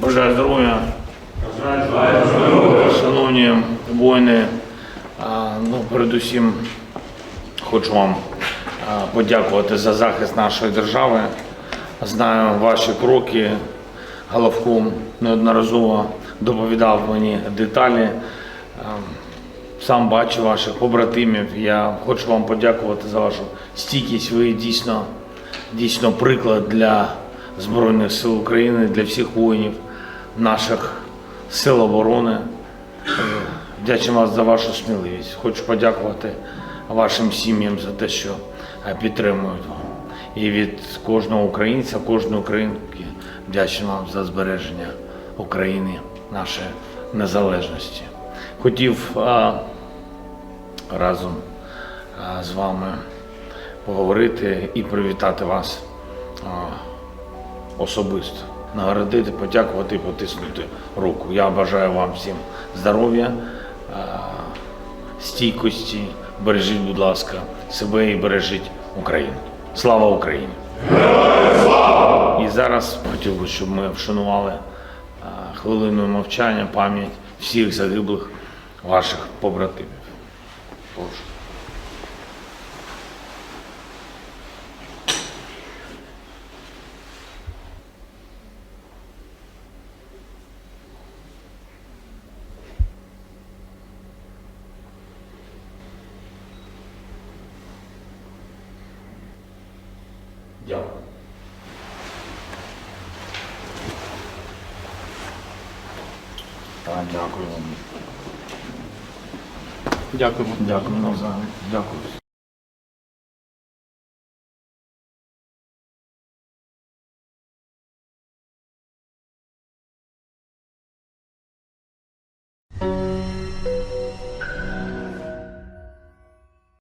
Бажаю здоров'я. Шановні воїни, ну, передусім хочу вам подякувати за захист нашої держави. Знаю ваші кроки. Головком неодноразово доповідав мені деталі. Сам бачу ваших побратимів. Я хочу вам подякувати за вашу стійкість. Ви дійсно, дійсно приклад для Збройних сил України, для всіх воїнів наших сил оборони. Е, Вдячний вас за вашу сміливість. Хочу подякувати вашим сім'ям за те, що е, підтримують вам. І від кожного українця, кожної українки вдячний вам за збереження України, нашої незалежності. Хотів а, разом а, з вами поговорити і привітати вас а, особисто, нагородити, подякувати і потиснути руку. Я бажаю вам всім здоров'я, стійкості. Бережіть, будь ласка, себе і бережіть Україну. Слава Україні! І зараз хотів би, щоб ми вшанували а, хвилиною мовчання пам'ять всіх загиблих ваших побратимів. Прошу. Дякую. вам. дякую вам. Дякуємо. Дякую. Дякую.